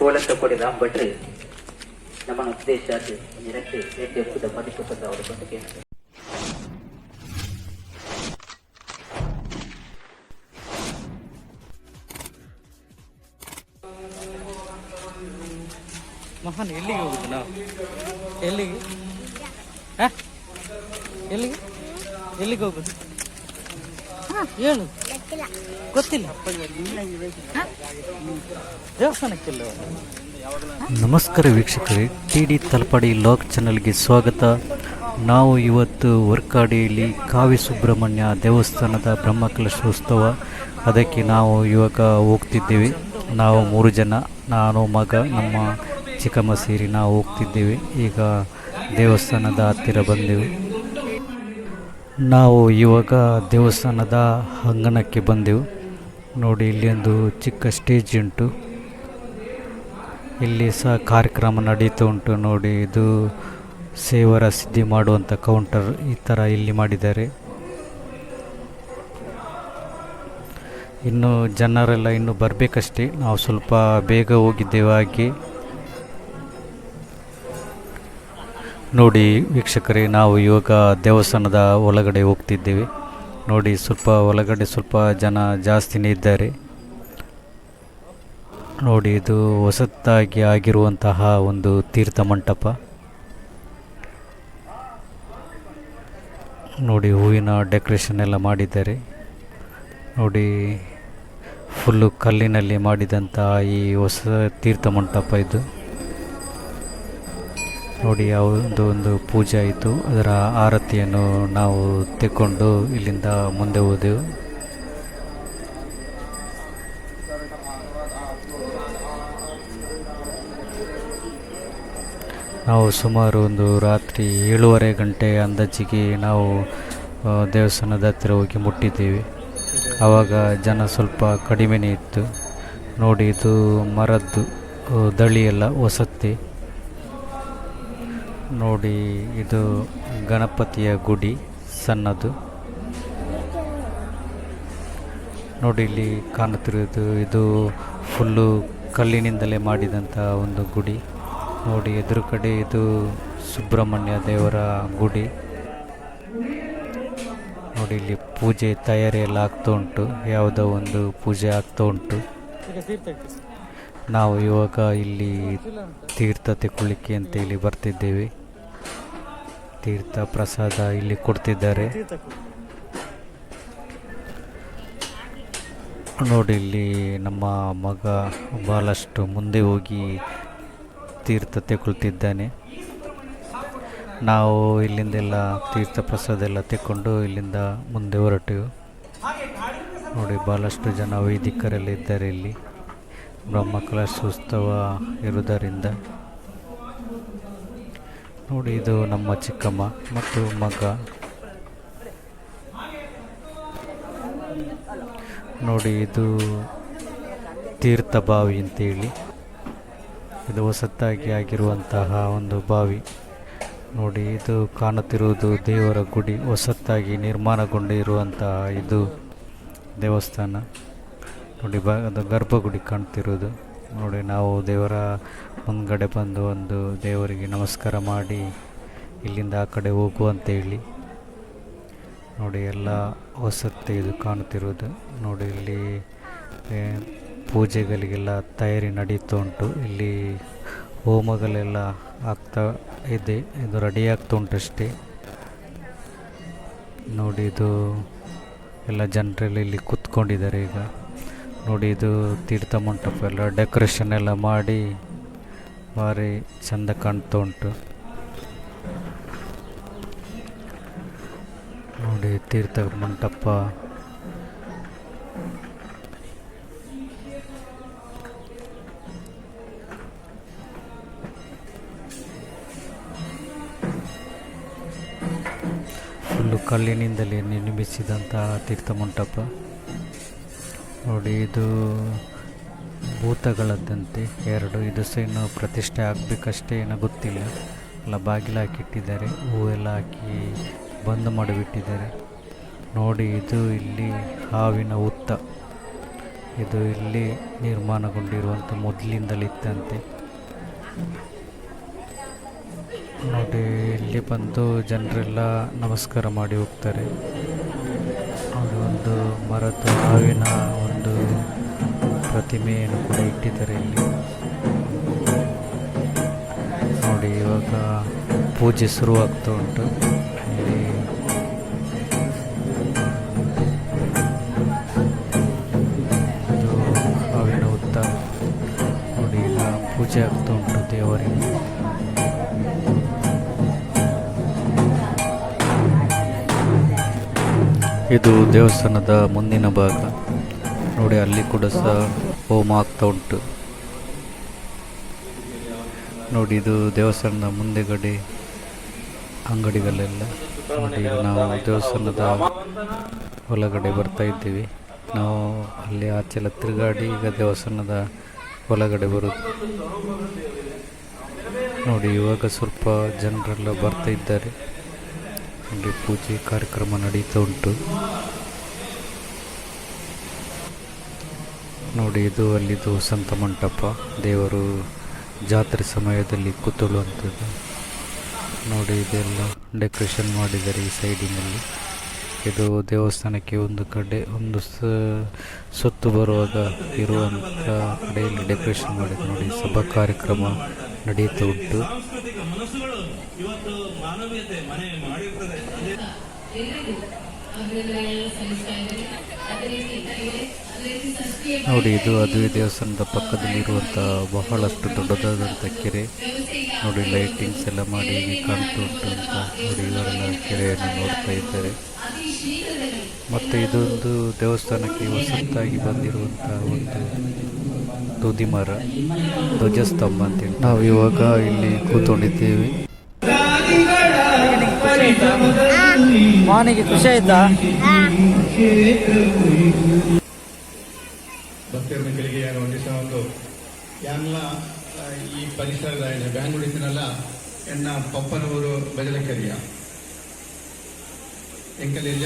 ಕೋಲಂತ ಕೊಡಿ ರಾಮ್ ಭಟ್ರು ನಮ್ಮನ್ನು ಉದ್ದೇಶ ನಿರಕ್ಕೆ ಏಕೆ ಒಪ್ಪುದ ಮದಿಪುಸದ ಅವರ ಬಗ್ಗೆ ಮಹಾನ್ ಎಲ್ಲಿಗೆ ಹೋಗುದು ನಾವು ಎಲ್ಲಿಗೆ ಹ? ಎಲ್ಲಿಗೆ ಎಲ್ಲಿಗೆ ಹೋಗುದು ಹ, ಹೇಳು. ಗೊತ್ತಿಲ್ಲ? ದೇವಸ್ಥಾನಕ್ಕಿಲ್ಲ? ನಮಸ್ಕಾರ ವೀಕ್ಷಕರೇ ಟಿ ಡಿ ತಲಪಾಡಿ ಲಾಕ್ ಚಾನಲ್ಗೆ ಸ್ವಾಗತ. ನಾವು ಇವತ್ತು ವರ್ಕಾಡಿಯಲ್ಲಿ ಕಾವಿ ಸುಬ್ರಹ್ಮಣ್ಯ ದೇವಸ್ಥಾನದ ಬ್ರಹ್ಮಕಲಶೋತ್ಸವ. ಅದಕ್ಕೆ ನಾವು ಇವಾಗ ಹೋಗ್ತಿದ್ದೇವೆ. ನಾವು ಮೂರು ಜನ ನಾನು ಮಗ ನಮ್ಮ ಚಿಕ್ಕಮ್ಮ ಸೇರಿ ನಾವು ಹೋಗ್ತಿದ್ದೇವೆ. ಈಗ ದೇವಸ್ಥಾನದ ಹತ್ತಿರ ಬಂದೆವು. ನಾವು ಇವಾಗ ದೇವಸ್ಥಾನದ ಅಂಗಣಕ್ಕೆ ಬಂದೆವು. ನೋಡಿ, ಇಲ್ಲಿ ಒಂದು ಚಿಕ್ಕ ಸ್ಟೇಜ್ ಉಂಟು. ಇಲ್ಲಿ ಸಹ ಕಾರ್ಯಕ್ರಮ ನಡೀತಾ ಉಂಟು. ನೋಡಿ, ಇದು ಸೇವರ ಸಿದ್ಧಿ ಮಾಡುವಂಥ ಕೌಂಟರ್ ಈ ಥರ ಇಲ್ಲಿ ಮಾಡಿದ್ದಾರೆ. ಇನ್ನು ಜನರೆಲ್ಲ ಇನ್ನೂ ಬರಬೇಕಷ್ಟೇ. ನಾವು ಸ್ವಲ್ಪ ಬೇಗ ಹೋಗಿದ್ದೇವೆ ಹಾಗೆ. ನೋಡಿ ವೀಕ್ಷಕರೇ, ನಾವು ಇವಾಗ ದೇವಸ್ಥಾನದ ಒಳಗಡೆ ಹೋಗ್ತಿದ್ದೇವೆ. ನೋಡಿ ಸ್ವಲ್ಪ ಒಳಗಡೆ ಸ್ವಲ್ಪ ಜನ ಜಾಸ್ತಿನೇ ಇದ್ದಾರೆ. ನೋಡಿ ಇದು ಹೊಸತಾಗಿ ಆಗಿರುವಂತಹ ಒಂದು ತೀರ್ಥ ಮಂಟಪ. ನೋಡಿ ಹೂವಿನ ಡೆಕೋರೇಷನ್ ಎಲ್ಲ ಮಾಡಿದ್ದಾರೆ. ನೋಡಿ ಫುಲ್ಲು ಕಲ್ಲಿನಲ್ಲಿ ಮಾಡಿದಂತಹ ಈ ಹೊಸ ತೀರ್ಥ ಮಂಟಪ ಇದು. ನೋಡಿ ಯಾವುದೋ ಒಂದು ಪೂಜೆ ಆಯಿತು. ಅದರ ಆರತಿಯನ್ನು ನಾವು ತೆಕ್ಕೊಂಡು ಇಲ್ಲಿಂದ ಮುಂದೆ ಹೋದೆವು. ನಾವು ಸುಮಾರು ಒಂದು ರಾತ್ರಿ ಏಳುವರೆ ಗಂಟೆ ಅಂದಾಜಿಗೆ ನಾವು ದೇವಸ್ಥಾನದ ಹತ್ತಿರ ಹೋಗಿ ಮುಟ್ಟಿದ್ದೇವೆ. ಆವಾಗ ಜನ ಸ್ವಲ್ಪ ಕಡಿಮೆನೇ ಇತ್ತು. ನೋಡಿ, ಇದು ಮರದ್ದು ದಳಿಯೆಲ್ಲ, ವಸತಿ. ನೋಡಿ, ಇದು ಗಣಪತಿಯ ಗುಡಿ, ಸಣ್ಣದು. ನೋಡಿ, ಇಲ್ಲಿ ಕಾಣುತ್ತಿರುವುದು ಇದು ಫುಲ್ಲು ಕಲ್ಲಿನಿಂದಲೇ ಮಾಡಿದಂಥ ಒಂದು ಗುಡಿ. ನೋಡಿ ಎದುರು ಕಡೆ ಇದು ಸುಬ್ರಹ್ಮಣ್ಯ ದೇವರ ಗುಡಿ. ನೋಡಿ, ಇಲ್ಲಿ ಪೂಜೆ ತಯಾರಿ ಎಲ್ಲ ಆಗ್ತಾ ಉಂಟು. ಯಾವುದೋ ಒಂದು ಪೂಜೆ ಆಗ್ತಾ ಉಂಟು. ನಾವು ಇವಾಗ ಇಲ್ಲಿ ತೀರ್ಥ ತೆಕ್ಕೊಳ್ಳಿಕ್ಕೆ ಅಂತ ಇಲ್ಲಿ ಬರ್ತಿದ್ದೇವೆ. ತೀರ್ಥ ಪ್ರಸಾದ ಇಲ್ಲಿ ಕೊಡ್ತಿದ್ದಾರೆ. ನೋಡಿ, ಇಲ್ಲಿ ನಮ್ಮ ಮಗ ಭಾಳಷ್ಟು ಮುಂದೆ ಹೋಗಿ ತೀರ್ಥ ತೆಗೊಳ್ತಿದ್ದಾನೆ ನಾವು ಇಲ್ಲಿಂದೆಲ್ಲ ತೀರ್ಥ ಪ್ರಸಾದ ಎಲ್ಲ ತೆಕ್ಕೊಂಡು ಇಲ್ಲಿಂದ ಮುಂದೆ ಹೊರಟೆವು ನೋಡಿ ಭಾಳಷ್ಟು ಜನ ವೈದಿಕರೆಲ್ಲ ಇದ್ದಾರೆ ಇಲ್ಲಿ. ಬ್ರಹ್ಮಕಲಶೋತ್ಸವ ಇರುವುದರಿಂದ. ನೋಡಿ, ಇದು ನಮ್ಮ ಚಿಕ್ಕಮ್ಮ ಮತ್ತು ಮಗ. ನೋಡಿ, ಇದು ತೀರ್ಥ ಬಾವಿ ಅಂತೇಳಿ. ಇದು ಹೊಸತಾಗಿ ಆಗಿರುವಂತಹ ಒಂದು ಬಾವಿ. ನೋಡಿ, ಇದು ಕಾಣುತ್ತಿರುವುದು ದೇವರ ಗುಡಿ ಹೊಸತ್ತಾಗಿ ನಿರ್ಮಾಣಗೊಂಡಿರುವಂತಹ ಇದು ದೇವಸ್ಥಾನ. ನೋಡಿ, ಬ, ಅದು ಗರ್ಭಗುಡಿ ಕಾಣ್ತಿರೋದು ನೋಡಿ, ನಾವು ದೇವರ ಮುಂದ್ಗಡೆ ಬಂದು ಒಂದು ದೇವರಿಗೆ ನಮಸ್ಕಾರ ಮಾಡಿ ಇಲ್ಲಿಂದ ಆ ಕಡೆ ಹೋಗು ಅಂತೇಳಿ ನೋಡಿ, ಎಲ್ಲ ಹೊಸತ್ತೆ ಇದು ಕಾಣುತ್ತಿರುವುದು. ನೋಡಿ, ಇಲ್ಲಿ ಪೂಜೆಗಳಿಗೆಲ್ಲ ತಯಾರಿ ನಡೀತಾ ಉಂಟು. ಇಲ್ಲಿ ಹೋಮಗಳೆಲ್ಲ ಆಗ್ತಾ ಇದೆ. ಇದು ರೆಡಿ ಆಗ್ತಾ ಉಂಟು ಅಷ್ಟೇ. ನೋಡಿ, ಇದು ಎಲ್ಲ ಜನರೆಲ್ಲ ಇಲ್ಲಿ ಕೂತ್ಕೊಂಡಿದ್ದಾರೆ ಈಗ. ನೋಡಿ ಇದು ತೀರ್ಥ ಮಂಟಪ ಎಲ್ಲ ಡೆಕೋರೇಷನ್ ಎಲ್ಲ ಮಾಡಿ ಭಾರಿ ಚಂದ ಕಾಣ್ತಾ ಉಂಟು. ನೋಡಿ ತೀರ್ಥ ಮಂಟಪ. ಫುಲ್ಲು ಕಲ್ಲಿನಿಂದಲೇ ನಿರ್ಮಿಸಿದಂತಹ ತೀರ್ಥ ಮಂಟಪ. ನೋಡಿ, ಇದು ಭೂತಗಳದ್ದಂತೆ ಎರಡು. ಇದು ಸಹ ಇನ್ನು ಪ್ರತಿಷ್ಠೆ ಆಗಬೇಕಷ್ಟೇ ಏನೋ ಗೊತ್ತಿಲ್ಲ. ಎಲ್ಲ ಬಾಗಿಲು ಹಾಕಿಟ್ಟಿದ್ದಾರೆ. ಹೂವೆಲ್ಲ ಹಾಕಿ ಬಂದ್ ಮಾಡಿಬಿಟ್ಟಿದ್ದಾರೆ. ನೋಡಿ, ಇದು ಇಲ್ಲಿ ಹಾವಿನ ಉತ್ತ ಇದು ಇಲ್ಲಿ ನಿರ್ಮಾಣಗೊಂಡಿರುವಂಥ ಮೊದಲಿಂದಲಿತ್ತಂತೆ. ನೋಡಿ, ಇಲ್ಲಿ ಬಂದು ಜನರೆಲ್ಲ ನಮಸ್ಕಾರ ಮಾಡಿ ಹೋಗ್ತಾರೆ. ಒಂದು ಮರದ ಹಾವಿನ ಒಂದು ಪ್ರತಿಮೆಯನ್ನು ಕೂಡ ಇಟ್ಟಿದ್ದಾರೆ ಇಲ್ಲಿ. ನೋಡಿ, ಇವಾಗ ಪೂಜೆ ಶುರುವಾಗ್ತಾ ಉಂಟು. ಇಲ್ಲಿ ಹಾವಿನ ಉತ್ತ ನೋಡಿ ಪೂಜೆ ಆಗ್ತಾ ಉಂಟು ದೇವರಿಗೆ. ಇದು ದೇವಸ್ಥಾನದ ಮುಂದಿನ ಭಾಗ. ನೋಡಿ, ಅಲ್ಲಿ ಕೂಡ ಸಹ ಹೋಮ ಆಗ್ತಾ ಉಂಟು. ನೋಡಿ, ಇದು ದೇವಸ್ಥಾನದ ಮುಂದೆಗಡೆ ಅಂಗಡಿಗಳೆಲ್ಲ. ನೋಡಿ ನಾವು ದೇವಸ್ಥಾನದ ಒಳಗಡೆ ಬರ್ತಾ ಇದ್ದೀವಿ. ನಾವು ಅಲ್ಲಿ ಆಚೆಲ್ಲ ತಿರುಗಾಡಿ ಈಗ ದೇವಸ್ಥಾನದ ಒಳಗಡೆ ಬರುತ್ತೆ ನೋಡಿ, ಇವಾಗ ಸ್ವಲ್ಪ ಜನರೆಲ್ಲ ಬರ್ತಾ ಇದ್ದಾರೆ. ನೋಡಿ ಪೂಜೆ ಕಾರ್ಯಕ್ರಮ ನಡೀತಾ ಉಂಟು. ನೋಡಿ, ಇದು ಅಲ್ಲಿದು ಸಂತ ಮಂಟಪ. ದೇವರು ಜಾತ್ರೆ ಸಮಯದಲ್ಲಿ ಕೂತುಕೊಳ್ಳುವಂಥದ್ದು ನೋಡಿ, ಇದೆಲ್ಲ ಡೆಕೋರೇಷನ್ ಮಾಡಿದ್ದಾರೆ ಈ ಸೈಡಿನಲ್ಲಿ. ಇದು ದೇವಸ್ಥಾನಕ್ಕೆ ಒಂದು ಕಡೆ, ಒಂದು ಸುತ್ತು ಬರುವಾಗ ಇರುವಂಥ ಕಡೆಯಲ್ಲಿ ಡೆಕೋರೇಷನ್ ಮಾಡಿದ್ದು ನೋಡಿ, ಸಭಾ ಕಾರ್ಯಕ್ರಮ ನಡೆಯುತ್ತಾ ಉಂಟು. ನೋಡಿ, ಇದು ಅದುವೆ ದೇವಸ್ಥಾನದ ಪಕ್ಕದಲ್ಲಿರುವಂಥ ಬಹಳಷ್ಟು ದೊಡ್ಡದಾದಂಥ ಕೆರೆ. ನೋಡಿ ಲೈಟಿಂಗ್ಸ್ ಎಲ್ಲ ಮಾಡಿ ಕಾಣ್ತು ಕಾಣ್ತಾ ಉಂಟು ಅಂತ ನೋಡಿ, ಇವರೆಲ್ಲ ಕೆರೆಯನ್ನು ನೋಡ್ತಾ ಇದ್ದಾರೆ. ಮತ್ತೆ ಇದೊಂದು ದೇವಸ್ಥಾನಕ್ಕೆ ಹೊಸತಾಗಿ ಬಂದಿರುವಂತಹ ಒಂದು ತುದಿಮರ ಧ್ವಜಸ್ತಂಭ ಅಂತೇಳಿ ನಾವು ಇವಾಗ ಇಲ್ಲಿ ಕೂತ್ಕೊಂಡಿದ್ದೇವೆ. ಮಾನಿಗೆ ಖುಷಿ ಆಯ್ತಾ? ಭಕ್ತರನ್ನ ಕೆಳಗೆ ಯಾರು ಒಂದಿಸ ಒಂದು ಆ, ಈ ಪರಿಸರದ ಬ್ಯಾಂಗ್ಳೂರ್ ಇದ್ದನಲ್ಲ ಎನ್ನ ಪಪ್ಪನವರು ಬಜಲಕೆರೆಯ ಎಂಕಲೆಲ್ಲ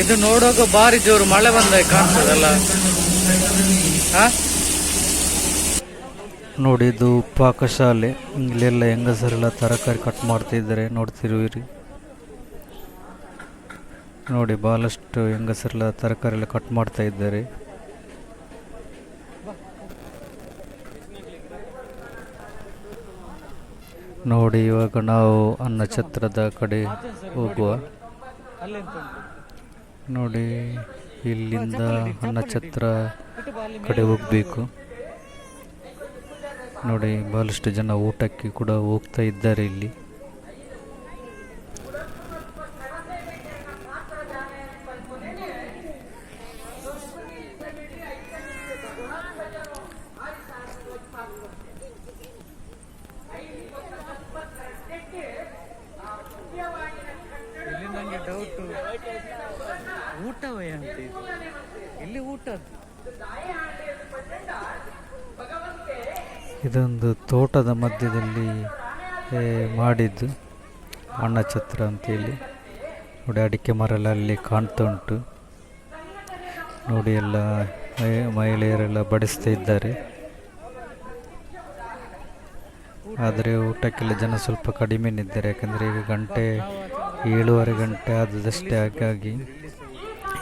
ಇದು ನೋಡುವಾಗ ಬಾರಿ ಜೋರು ಮಳೆ ಬಂದೆ ಕಾಣ್ತದಲ್ಲ? ನೋಡಿ ಇದು ಪಾಕಶಾಲೆ. ಇಲ್ಲೆಲ್ಲ ಹೆಂಗಸರೆಲ್ಲ ತರಕಾರಿ ಕಟ್ ಮಾಡ್ತಾ ಇದ್ದಾರೆ ನೋಡ್ತಿರುವಿರಿ. ನೋಡಿ ಬಹಳಷ್ಟು ಹೆಂಗಸರೆಲ್ಲ ತರಕಾರಿ ಎಲ್ಲ ಕಟ್ ಮಾಡ್ತಾ ಇದ್ದಾರೆ. ನೋಡಿ ಇವಾಗ ನಾವು ಅನ್ನಛತ್ರದ ಕಡೆ ಹೋಗುವ? ನೋಡಿ ಇಲ್ಲಿಂದ ಅನ್ನಛತ್ರ ಕಡೆ ಹೋಗಬೇಕು. ನೋಡಿ ಬಹಳಷ್ಟು ಜನ ಊಟಕ್ಕೆ ಕೂಡ ಹೋಗ್ತಾ ಇದ್ದಾರೆ ಇಲ್ಲಿ ಇಲ್ಲಿ ನಂಗೆ ಡೌಟು ಊಟವೇ ಅಂತ ಇದು ಇಲ್ಲಿ ಊಟ ಇದೊಂದು ತೋಟದ ಮಧ್ಯದಲ್ಲಿ ಮಾಡಿದ್ದು ಛತ್ರ ಅಂತೇಳಿ. ನೋಡಿ, ಅಡಿಕೆ ಮರ ಎಲ್ಲ ಅಲ್ಲಿ ಕಾಣ್ತಾ ಉಂಟು ನೋಡಿ, ಎಲ್ಲ ಮಹಿ- ಮಹಿಳೆಯರೆಲ್ಲ ಬಡಿಸ್ತಾ ಇದ್ದಾರೆ. ಆದರೆ ಊಟಕ್ಕೆಲ್ಲ ಜನ ಸ್ವಲ್ಪ ಕಡಿಮೆ ಇದ್ದಾರೆ ಯಾಕಂದರೆ ಈಗ ಗಂಟೆ ಏಳುವರೆ ಗಂಟೆ ಆದದಷ್ಟೇ ಹಾಗಾಗಿ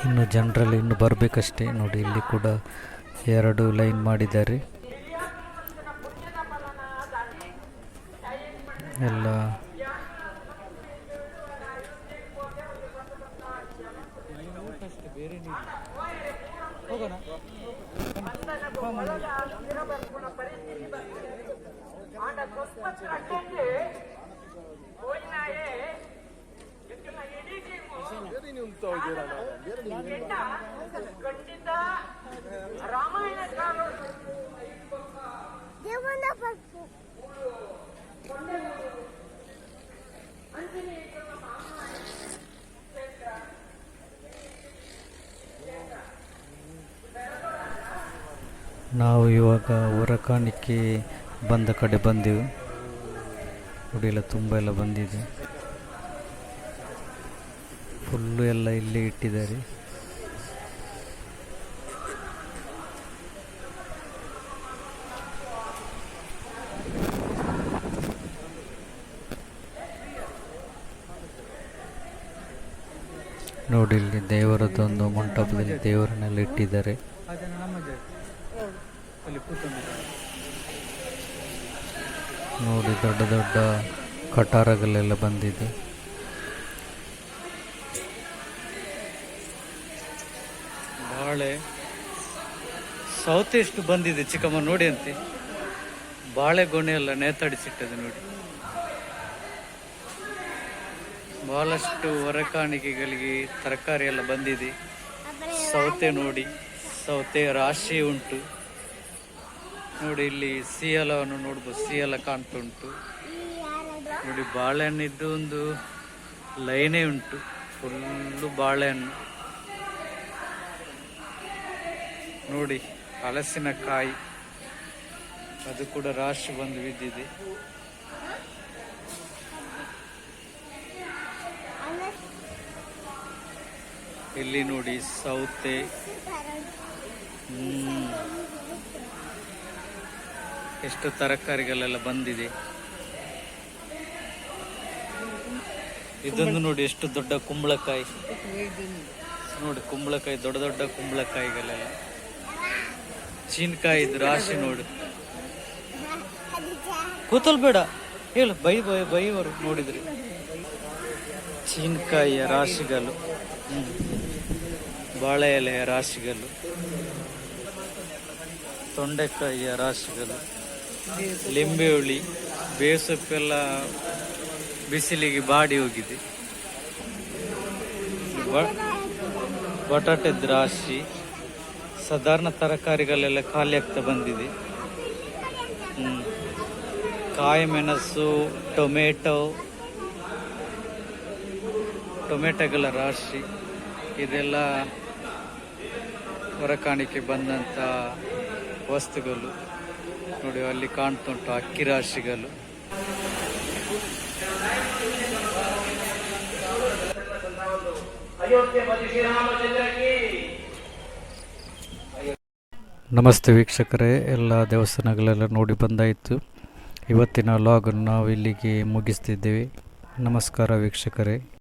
ಇನ್ನು ಜನರಲ್ಲಿ ಇನ್ನು ಬರಬೇಕಷ್ಟೇ ನೋಡಿ ಇಲ್ಲಿ ಕೂಡ ಎರಡು ಲೈನ್ ಮಾಡಿದ್ದಾರೆ. ಎಲ್ಲ ಇಲ್ಲಿನ ಬೇರೆ ಹೋಗೋಣ ನಾವು ಇವಾಗ ಹೊರಕಾಣಿಕೆ ಬಂದ ಕಡೆ ಬಂದೆವು. ನೋಡಿ ಎಲ್ಲ ತುಂಬ ಎಲ್ಲ ಬಂದಿದೆ. ಫುಲ್ಲು ಎಲ್ಲ ಇಲ್ಲಿ ಇಟ್ಟಿದ್ದಾರೆ. ನೋಡಿ ಇಲ್ಲಿ ದೇವರದೊಂದು ಮಂಟಪದಲ್ಲಿ ದೇವರನ್ನೆಲ್ಲ ಇಟ್ಟಿದ್ದಾರೆ. ನೋಡಿ ದೊಡ್ಡ ದೊಡ್ಡ ಕಟಾರಗಳೆಲ್ಲ ಬಂದಿದೆ ಬಾಳೆ ಸೌತೆ ಎಷ್ಟು ಬಂದಿದೆ ಚಿಕ್ಕಮ್ಮ, ನೋಡಿ ಅಂತೆ. ಬಾಳೆಗೊನೆ ಎಲ್ಲ ನೇತಾಡಿಸಿಟ್ಟದೆ ನೋಡಿ. ಬಹಳಷ್ಟು ಹೊರಕಾಣಿಕೆಗಳಿಗೆ ತರಕಾರಿ ಎಲ್ಲ ಬಂದಿದೆ. ಸೌತೆ ನೋಡಿ, ಸೌತೆ ರಾಶಿ ಉಂಟು. ನೋಡಿ, ಇಲ್ಲಿ ಸಿಯಲವನ್ನು ನೋಡ್ಬೋದು, ಸಿಯಲ ಕಾಣ್ತುಂಟು ನೋಡಿ, ಬಾಳೆಹಣ್ಣಿದ್ದು ಒಂದು ಲೈನೇ ಉಂಟು, ಫುಲ್ಲು ಬಾಳೆಹಣ್ಣು. ನೋಡಿ ಹಲಸಿನಕಾಯಿ. ಅದು ಕೂಡ ರಾಶಿ ಬಂದು ಬಿದ್ದಿದೆ. ಇಲ್ಲಿ ನೋಡಿ ಸೌತೆ. ಎಷ್ಟು ತರಕಾರಿಗಳೆಲ್ಲ ಬಂದಿದೆ. ಇದೊಂದು ನೋಡಿ ಎಷ್ಟು ದೊಡ್ಡ ಕುಂಬಳಕಾಯಿ. ನೋಡಿ ಕುಂಬಳಕಾಯಿ, ದೊಡ್ಡ ದೊಡ್ಡ ಕುಂಬಳಕಾಯಿಗಳೆಲ್ಲ. ಚೀನ್ಕಾಯಿ ಇದು ರಾಶಿ ನೋಡು. ಕೂತಲ್ ಬೇಡ. ಹೇಳು ಬೈ ಬೈ ಬೈವರು ನೋಡಿದ್ರಿ. ಚೀನ್ಕಾಯಿಯ ರಾಶಿಗಳು. ಬಾಳೆ ಎಲೆಯ ರಾಶಿಗಳು. ತೊಂಡೆಕಾಯಿಯ ರಾಶಿಗಳು. ಲಿಂಬೆ ಹುಳಿ ಬೇಸೊಪ್ಪೆಲ್ಲ ಬಿಸಿಲಿಗೆ ಬಾಡಿ ಹೋಗಿದೆ. ಬಟಾಟೆದ ರಾಶಿ. ಸಾಧಾರಣ ತರಕಾರಿಗಳೆಲ್ಲ ಖಾಲಿ ಆಗ್ತಾ ಬಂದಿದೆ. ಕಾಯಿ ಮೆಣಸು, ಟೊಮೆಟೊ, ಟೊಮೆಟೊಗಳ ರಾಶಿ, ಇದೆಲ್ಲ ಹೊರಕಾಣಿಕೆ ಬಂದಂಥ ವಸ್ತುಗಳು. ನೋಡಿ, ಅಲ್ಲಿ ಕಾಣ್ತುಂಟು ಅಕ್ಕಿ ರಾಶಿಗಳು. ನಮಸ್ತೆ ವೀಕ್ಷಕರೇ ಎಲ್ಲ ದೇವಸ್ಥಾನಗಳೆಲ್ಲ ನೋಡಿ ಬಂದಾಯಿತು. ಇವತ್ತಿನ ಲಾಗನ್ನು ನಾವು ಇಲ್ಲಿಗೆ ಮುಗಿಸ್ತಿದ್ದೇವೆ. ನಮಸ್ಕಾರ ವೀಕ್ಷಕರೇ.